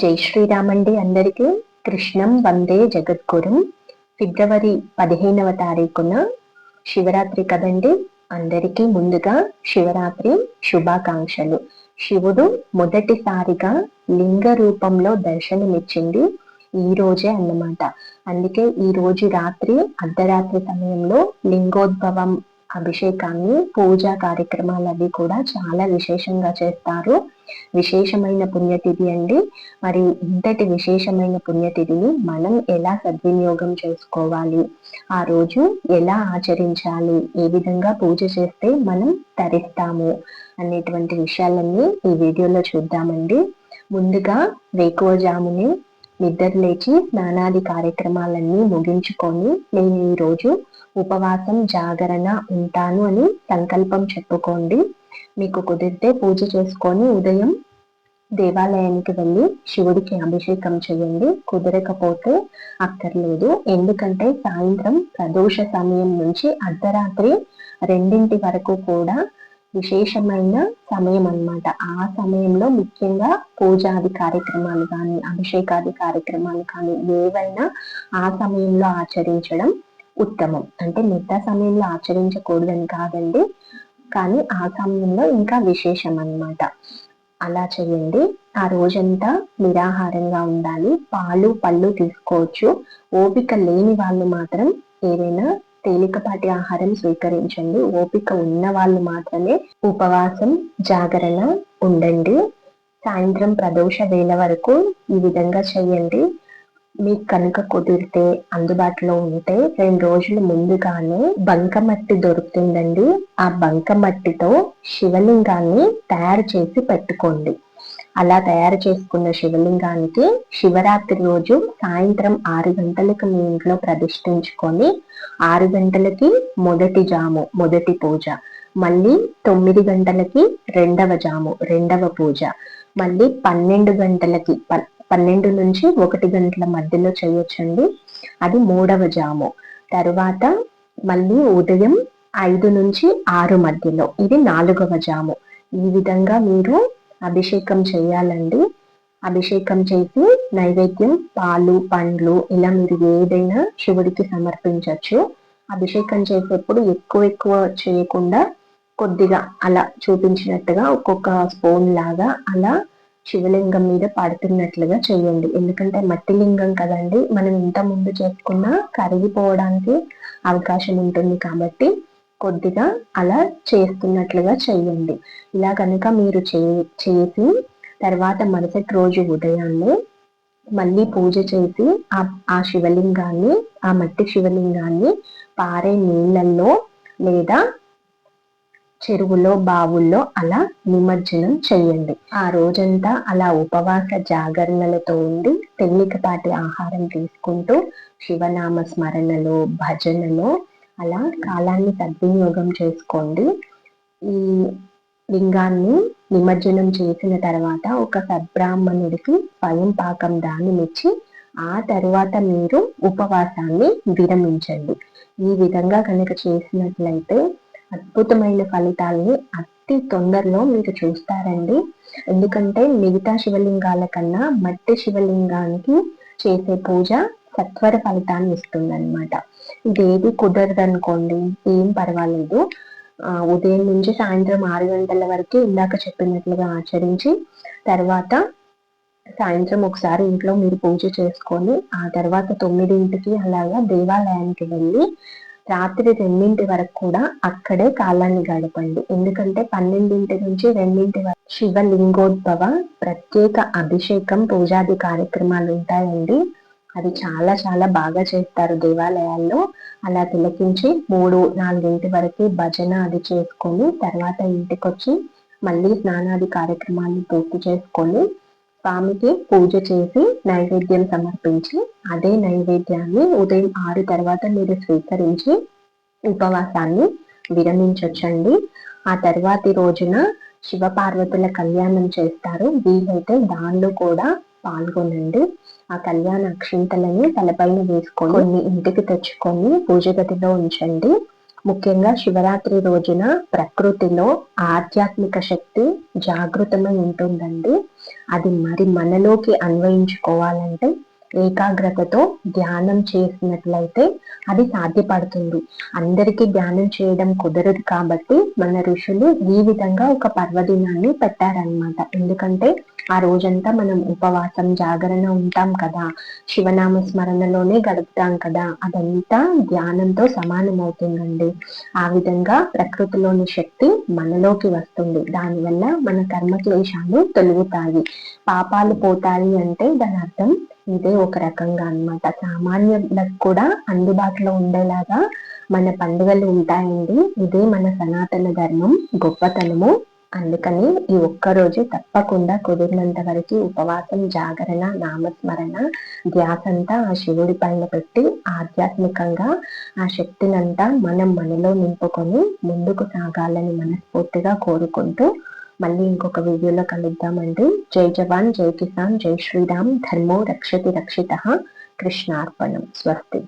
జై శ్రీరామండి అందరికీ. కృష్ణం వందే జగద్గురు. ఫిబ్రవరి పదిహేనవ తారీఖున శివరాత్రి కదండి. అందరికీ ముందుగా శివరాత్రి శుభాకాంక్షలు. శివుడు మొదటిసారిగా లింగ రూపంలో దర్శనమిచ్చింది ఈ రోజే అన్నమాట. అందుకే ఈ రోజు రాత్రి అర్ధరాత్రి సమయంలో లింగోద్భవం అభిషేకాన్ని పూజా కార్యక్రమాలు అవి కూడా చాలా విశేషంగా చేస్తారు. విశేషమైన పుణ్యతిథి అండి. మరి ఇంతటి విశేషమైన పుణ్యతిథిని మనం ఎలా సద్వినియోగం చేసుకోవాలి? ఆ రోజు ఎలా ఆచరించాలి? ఏ విధంగా పూజ చేస్తే మనం తరిస్తాము? అనేటువంటి విషయాలన్నీ ఈ వీడియోలో చూద్దామండి. ముందుగా వేకువజాముని నిద్ర లేచి స్నానాది కార్యక్రమాలన్నీ ముగించుకొని నేను ఈరోజు ఉపవాసం జాగరణ ఉంటాను అని సంకల్పం చెప్పుకోండి. మీకు కుదిరితే పూజ చేసుకొని ఉదయం దేవాలయానికి వెళ్ళి శివుడికి అభిషేకం చేయండి. కుదరకపోతే అక్కర్లేదు. ఎందుకంటే సాయంత్రం ప్రదోష సమయం నుంచి అర్ధరాత్రి రెండింటి వరకు కూడా విశేషమైన సమయం అనమాట ఆ సమయంలో ముఖ్యంగా పూజాది కార్యక్రమాలు కానీ అభిషేకాది కార్యక్రమాలు కానీ ఏవైనా ఆ సమయంలో ఆచరించడం ఉత్తమం. అంటే మిగతా సమయంలో ఆచరించకూడదని కాదండి. కానీ ఆ సమయంలో ఇంకా విశేషం అనమాట అలా చేయండి. ఆ రోజంతా నిరాహారంగా ఉండాలి. పాలు పళ్ళు తీసుకోవచ్చు. ఓపిక లేని వాళ్ళు మాత్రం ఏదైనా తేలికపాటి ఆహారం స్వీకరించండి. ఓపిక ఉన్న వాళ్ళు మాత్రమే ఉపవాసం జాగరణ ఉండండి. సాయంత్రం ప్రదోష వేళ వరకు ఈ విధంగా చేయండి. మీకు కనుక కుదిరితే అందుబాటులో ఉంటే రెండు రోజుల ముందుగానే బంకమట్టి దొరుకుతుందండి. ఆ బంకమట్టితో శివలింగాన్ని తయారు చేసి పెట్టుకోండి. అలా తయారు చేసుకున్న శివలింగానికి శివరాత్రి రోజు సాయంత్రం ఆరు గంటలకు మీ ఇంట్లో ప్రతిష్ఠించుకొని ఆరు గంటలకి మొదటి జాము మొదటి పూజ. మళ్ళీ తొమ్మిది గంటలకి రెండవ జాము రెండవ పూజ. మళ్ళీ పన్నెండు గంటలకి పన్నెండు నుంచి ఒకటి గంటల మధ్యలో చేయొచ్చండి. అది మూడవ జాము. తర్వాత మళ్ళీ ఉదయం ఐదు నుంచి ఆరు మధ్యలో. ఇది నాలుగవ జాము. ఈ విధంగా మీరు అభిషేకం చేయాలండి. అభిషేకం చేసి నైవేద్యం పాలు పండ్లు ఇలా మీరు ఏదైనా శివుడికి సమర్పించవచ్చు అభిషేకం చేసేప్పుడు ఎక్కువ ఎక్కువ చేయకుండా కొద్దిగా అలా చూపించినట్టుగా ఒక్కొక్క స్పూన్ లాగా అలా శివలింగం మీద పడుతున్నట్లుగా చేయండి ఎందుకంటే మట్టి లింగం కదండి. మనం ఇంత ముందు చేసుకున్నా కరిగిపోవడానికి అవకాశం ఉంటుంది కాబట్టి కొద్దిగా అలా చేస్తున్నట్లుగా చేయండి ఇలా కనుక మీరు చేసి తర్వాత మరుసటి రోజు ఉదయాన్నే మళ్ళీ పూజ చేసి ఆ ఆ శివలింగాన్ని ఆ మట్టి శివలింగాన్ని పారే నీళ్ళల్లో లేదా చెరువులో బావుల్లో అలా నిమజ్జనం చేయండి. ఆ రోజంతా అలా ఉపవాస జాగరణలతో ఉండి తేలికపాటి ఆహారం తీసుకుంటూ శివనామ స్మరణలో భజనలో అలా కాలాన్ని సద్వినియోగం చేసుకోండి. ఈ లింగాన్ని నిమజ్జనం చేసిన తర్వాత ఒక సద్బ్రాహ్మణుడికి స్వయం పాకం దానినిచ్చి ఆ తర్వాత మీరు ఉపవాసాన్ని విరమించండి. ఈ విధంగా కనుక చేసినట్లయితే అద్భుతమైన ఫలితాలని అతి తొందరలో మీరు చూస్తారండి. ఎందుకంటే మిగతా శివలింగాల కన్నా మట్టి శివలింగానికి చేసే పూజ సత్వర ఫలితాన్ని ఇస్తుందన్నమాట. ఇదేది కుదరదు అనుకోండి ఏం పర్వాలేదు. ఉదయం నుంచి సాయంత్రం ఆరు గంటల వరకు ఇందాక చెప్పినట్లుగా ఆచరించి తర్వాత సాయంత్రం ఒకసారి ఇంట్లో మీరు పూజ చేసుకొని ఆ తర్వాత తొమ్మిదింటికి అలాగా దేవాలయానికి వెళ్ళి రాత్రి రెండింటి వరకు కూడా అక్కడే కాలాన్ని గడపండి. ఎందుకంటే పన్నెండింటి నుంచి రెండింటి వరకు శివలింగోద్భవ ప్రత్యేక అభిషేకం పూజాది కార్యక్రమాలు ఉంటాయండి. అది చాలా చాలా బాగా చేస్తారు దేవాలయాల్లో. అలా తిలకించి మూడు నాలుగింటి వరకు భజన అది చేసుకొని తర్వాత ఇంటికి వచ్చి మళ్ళీ స్నానాది కార్యక్రమాన్ని పూర్తి చేసుకొని స్వామికి పూజ చేసి నైవేద్యం సమర్పించి అదే నైవేద్యాన్ని ఉదయం ఆరు తర్వాత మీరు స్వీకరించి ఉపవాసాన్ని విరమించొచ్చండి. ఆ తర్వాతి రోజున శివపార్వతుల కళ్యాణం చేస్తారు. వీలైతే దానిలో కూడా పాల్గొనండి. ఆ కళ్యాణ అక్షింతలని తలపైన వేసుకొని ఇంటికి తెచ్చుకొని పూజ గదిలో ఉంచండి. ముఖ్యంగా శివరాత్రి రోజున ప్రకృతిలో ఆధ్యాత్మిక శక్తి జాగృతమై ఉంటుందండి. అది మరి మనలోకి అన్వయించుకోవాలంటే ఏకాగ్రతతో ధ్యానం చేసినట్లయితే అది సాధ్యపడుతుంది. అందరికీ ధ్యానం చేయడం కుదరదు కాబట్టి మన ఋషులు ఈ విధంగా ఒక పర్వదినాన్ని పెట్టారనమాట ఎందుకంటే ఆ రోజంతా మనం ఉపవాసం జాగరణ ఉంటాం కదా. శివనామ స్మరణలోనే గడుపుతాం కదా. అదంతా ధ్యానంతో సమానమవుతుందండి. ఆ విధంగా ప్రకృతిలోని శక్తి మనలోకి వస్తుంది. దానివల్ల మన కర్మక్లేశాలు తొలుగుతాయి. పాపాలు పోతాయి అంటే దాని అర్థం ఇదే ఒక రకంగా అనమాట సామాన్యులకు కూడా అందుబాటులో ఉండేలాగా మన పండుగలు ఉంటాయండి. ఇదే మన సనాతన ధర్మం గొప్పతనము. అందుకని ఈ ఒక్కరోజు తప్పకుండా కుదిరినంత వరకు ఉపవాసం జాగరణ నామస్మరణ ధ్యాసంతా ఆ శివుడి పైన పెట్టి ఆధ్యాత్మికంగా ఆ శక్తినంతా మనం మనలో నింపుకొని ముందుకు సాగాలని మనస్ఫూర్తిగా కోరుకుంటూ మళ్ళీ ఇంకొక వీడియోలో కలుద్దామండి. జై జవాన్ జై కిసాన్ జై శ్రీరామ్. ధర్మో రక్షతి రక్షిత. కృష్ణార్పణం. స్వస్తి.